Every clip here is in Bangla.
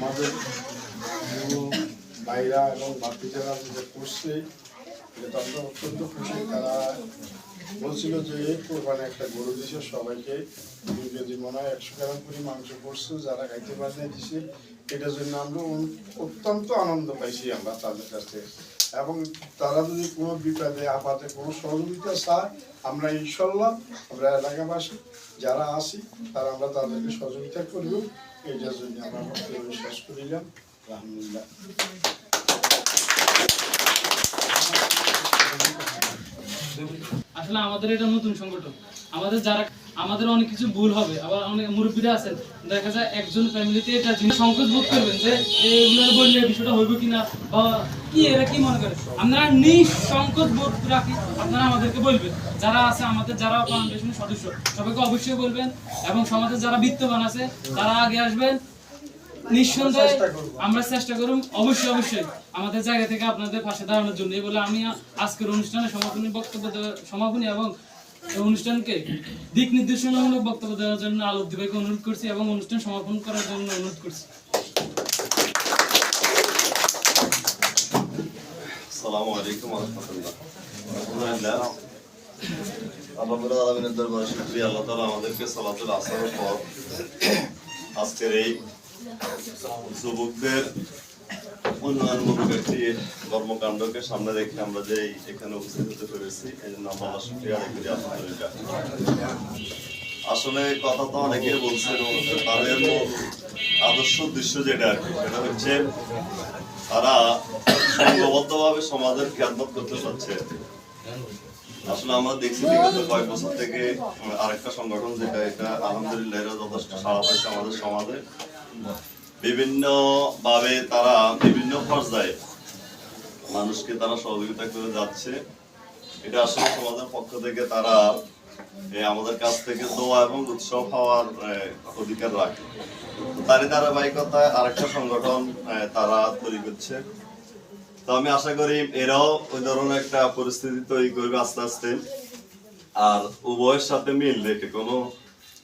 আমাদের ভাইরা এবং বাকি যারা যেটা করছে, এটা আমরা অত্যন্ত খুশি। তারা বলছিল যে কোরবানি একটা গরু দিছে, সবাইকে দুই কেজি মনে হয় একশো গ্রাম করে মাংস করছে, যারা খাইতে পারে দিছে। এটার জন্য আমরা অত্যন্ত আনন্দ পাইছি আমরা তাদের কাছে এবং তারা যদি কোনো বিপদে আপাতে কোনো সহযোগিতা চায়, আমরা ইনশাল্লাহ আমরা এলাকাবাসী যারা আছি, তারা আমরা তাদেরকে সহযোগিতা করব। এইটার জন্য আমরা শেষ করিলাম আলহামদুলিল্লাহ। আসলে আমাদের এটা নতুন সংগঠন। আমাদের যারা আমাদের অনেক কিছু ভুল হবে। আবার অনেক মুরব্বীরা আছেন। দেখা যায় একজন ফ্যামিলিতে এটা যিনি সংকোচ বোধ করবেন যে এগুলো বললে বিষয়টা হইব কিনা বা কি এরা কি মনে করে? আপনারা নিঃসংকোচ বোধ রাখি আপনারা আমাদেরকে বলবেন। যারা আছে আমাদের যারা ফাউন্ডেশনের সদস্য সবাইকে অবশ্যই বলবেন। এবং সমাজের যারা বিত্তবান আছে তারা আগে আসবেন। নিঃসন্দেহে আমরা চেষ্টা করুন অবশ্যই অবশ্যই আমাদের জায়গা থেকে আপনাদের পাশে দাঁড়ানোর জন্য এই বলে আমি আজকের অনুষ্ঠানে সমাপনী বক্তব্য সমাপনী এবং অনুষ্ঠানকে দিক নির্দেশনামূলক বক্তব্য দেওয়ার জন্য আলোক দিবাইকে অনুরোধ করছি এবং অনুষ্ঠান সমাপন করার জন্য অনুরোধ করছি। আমাদেরকে আজকের এই যুবকদের কর্মকাণ্ডকে সামনে রেখে আমরা এখানে হতে পেরেছি জন্য আসলে কথা তো তাদের আদর্শ উদ্দেশ্য যেটা আর কি হচ্ছে তারা সমাজের খেদমত করতে চাচ্ছে আসলে আমরা দেখছি বিগত কয়েক বছর থেকে আরেকটা সংগঠন, যেটা এটা আলহামদুলিল্লাহ যথেষ্ট সাড়া পাইছে আমাদের সমাজে। বিভিন্ন ভাবে তারা বিভিন্ন পর্যায়ে মানুষকে তারা সহযোগিতা করে যাচ্ছে। এটা আসলে সমাজের পক্ষ থেকে তারা আমাদের কাছ থেকে দোয়া এবং উৎসব হওয়ার অধিকার রাখে। তারই ধারাবাহিকতায় আরেকটা সংগঠন তারা তৈরি করছে। তো আমি আশা করি এরাও ওই ধরনের একটা পরিস্থিতি তৈরি করবে আস্তে আস্তে। আর উভয়ের সাথে মিল রেখে কোনো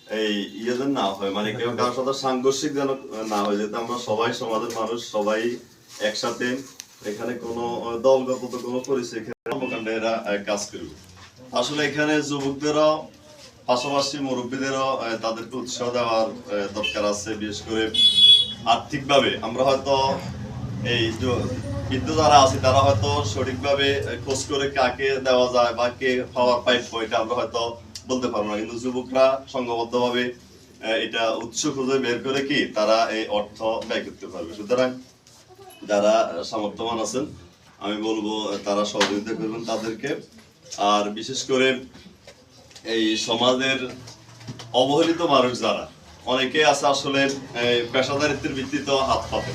এই ইয়ে যেন না হয় মানে কেউ কারোর সাথে সাংঘর্ষিক যেন না হয় যাতে আমরা সবাই সমাজের মানুষ, সবাই একসাথে এখানে কোনো দলগত তো কোনো পরিচয় কর্মকাণ্ডে এরা কাজ করবে। আসলে এখানে যুবকদেরও, পাশাপাশি মুরব্বীদেরও তাদেরকে উৎসাহ দেওয়ার দরকার আছে, বিশেষ করে আর্থিকভাবে। আমরা হয়তো এই বৃদ্ধ যারা আছে, তারা হয়তো সঠিকভাবে খোঁজ করে কাকে দেওয়া যায় বা কে পাওয়ার পাইপ এটা আমরা হয়তো বলতে পারব না, কিন্তু যুবকরা সংঘবদ্ধভাবে এটা উৎস খুঁজে বের করে কি, তারা এই অর্থ ব্যয় করতে পারবে। সুতরাং যারা সামর্থ্যবান আছেন, আমি বলব, তারা সহযোগিতা করবেন তাদেরকে। আর বিশেষ করে এই সমাজের অবহেলিত মানুষ যারা, অনেকে আছে আসলে পেশাদারিত্বের ভিত্তিতে হাত পাতে।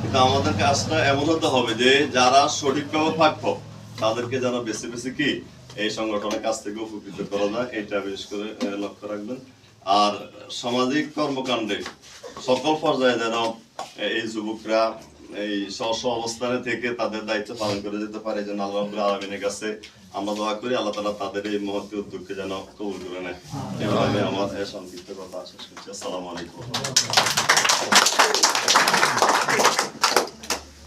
কিন্তু আমাদের কাজটা এমন হতে হবে যে, যারা সঠিকভাবে পাক্য তাদেরকে যেন বেছে বেছে কি এই সংগঠনের কাছ থেকে উপকৃত করা যায় এটা বিশেষ করে লক্ষ্য রাখবেন। আর সামাজিক কর্মকাণ্ডে সকল পর্যায়ে যেন এই যুবকরা এই স্ব অবস্থানে থেকে তাদের দায়িত্ব পালন করে যেতে পারে, যেন আল্লাহ আলামিনের কাছে আমরা দোয়া করি, আল্লাহ তাআলা তাদের এই মহৎ উদ্যোগকে যেন কবুল করে নেয়। এভাবে আমার সংক্ষিপ্ত কথা শেষ করছি। আসসালামু আলাইকুম।